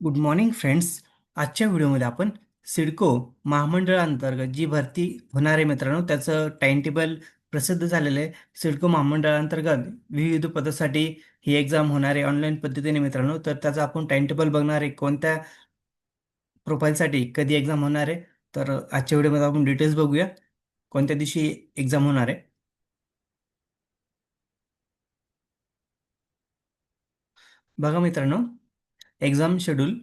Good morning friends आजच्या व्हिडिओमध्ये आपण सिडको महामंडळांतर्गत जी भरती होणार आहे मित्रांनो त्याचं टाइम टेबल प्रसिद्ध झालेलं आहे. सिडको महामंडळांतर्गत विविध पदासाठी ही एक्झाम होणार आहे ऑनलाईन पद्धतीने मित्रांनो. तर त्याचा आपण टाइम टेबल बघणार आहे कोणत्या प्रोफाईलसाठी कधी एक्झाम होणार आहे. तर आजच्या व्हिडिओमध्ये आपण डिटेल्स बघूया कोणत्या दिवशी एक्झाम होणार आहे. बघा मित्रांनो exam schedule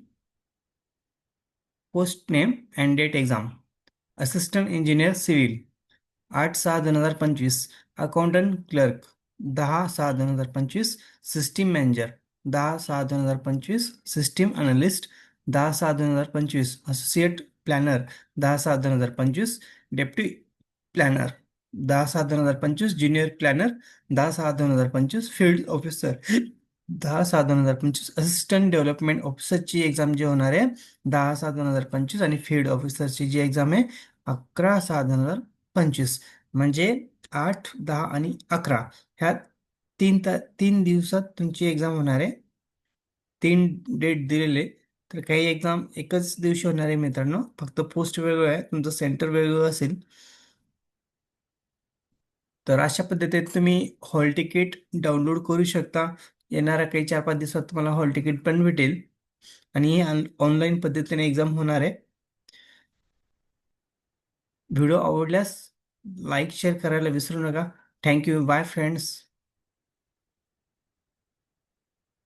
post name and date exam assistant engineer civil आठ सहा दोन हजार पंचवीस अकाउंटंट क्लर्क दहा सहा दोन हजार पंचवीस सिस्टीम मॅनेजर दहा सहा दोन हजार पंचवीस सिस्टीम अनालिस्ट दहा सहा दोन हजार पंचवीस असोसिएट प्लॅनर दहा सहा दोन हजार पंचवीस डेप्टी प्लॅनर दहा सहा दोन हजार पंचवीस ज्युनियर प्लॅनर दहा सहा दोन हजार पंचवीस फील्ड ऑफिसर दहा सहा दोन हजार पंचवीस. असिस्टंट डेव्हलपमेंट ऑफिसरची एक्झाम जी होणार आहे दहा सहा दोन हजार पंचवीस आणि फील्ड ऑफिसरची जी एक्झाम आहे अकरा सहा दोन हजार पंचवीस. म्हणजे आठ दहा आणि अकरा. ह्या तीन ता तीन दिवसात तुमची एक्झाम होणार आहे. तीन डेट दिलेले. तर काही एक्झाम एकच दिवशी होणार आहे मित्रांनो. फक्त पोस्ट वेगळं आहे. तुमचं सेंटर वेगळं असेल. तर अशा पद्धतीत तुम्ही हॉल तिकीट डाउनलोड करू शकता. येणाऱ्या काही चार पाच दिवसात तुम्हाला हॉल तिकीट पण भेटेल. आणि ही ऑनलाईन पद्धतीने एक्झाम होणार आहे. व्हिडिओ आवडल्यास लाईक शेअर करायला विसरू नका. Thank you. Bye friends.